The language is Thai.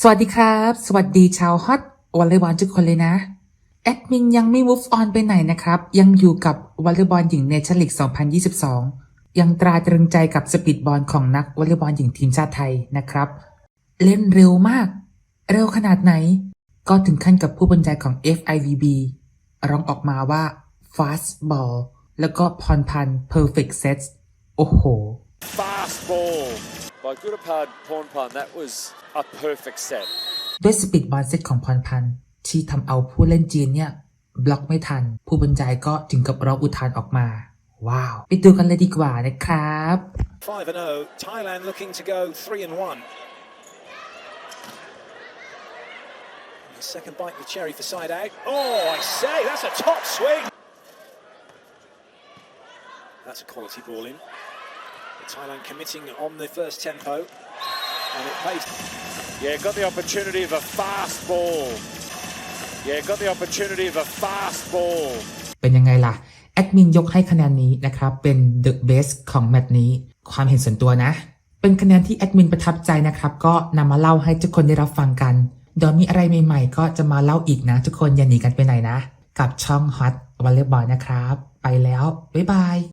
สวัสดีครับ สวัสดีชาวฮอตวอลเลย์บอลทุกคนเลยนะ แอดมินยังไม่ move on ไปไหนนะครับ ยังอยู่กับวอลเลย์บอลหญิงเนชั่นลีก 2022 ยังตราตรึงใจกับสปีดบอลของนักวอลเลย์บอลหญิงทีมชาติไทยนะครับ เล่นเร็วมาก เร็วขนาดไหน ก็ถึงขั้นกับผู้บรรยายของ FIVB ร้องออกมาว่า fast ball แล้วก็พรพัน perfect sets โอ้โห Fast ball by Gurapad Pornpan. That was a perfect set. ด้วยสปีดบอลเซตของพรพันธ์ที่ทำเอาผู้เล่นจีนเนี่ย บล็อกไม่ทัน ผู้บรรยายก็ถึงกับร้องอุทานออกมา ว้าว ไปดูกันเลยดีกว่านะครับ 5 and 0. Thailand looking to go 3 and 1. The second bite with Cherry for side out. Oh, I say, that's a top swing. That's a quality ball in. Thailand committing on the first tempo. And it plays. Yeah, got the opportunity of a fast ball. Yeah, got the opportunity of a fast ball. เป็นยังไงล่ะ แอดมินยกให้คะแนนนี้นะครับ เป็น The Best ของแมตช์นี้ ความเห็นส่วนตัวนะ เป็นคะแนนที่แอดมินประทับใจนะครับ ก็นำมาเล่าให้ทุกคนได้รับฟังกันเดี๋ยวมีอะไรใหม่ๆ ก็จะมาเล่าอีกนะ ทุกคนอย่าหนีกันไปไหนนะ กับช่อง Hot Volleyball นะครับ ไปแล้ว บ๊ายบาย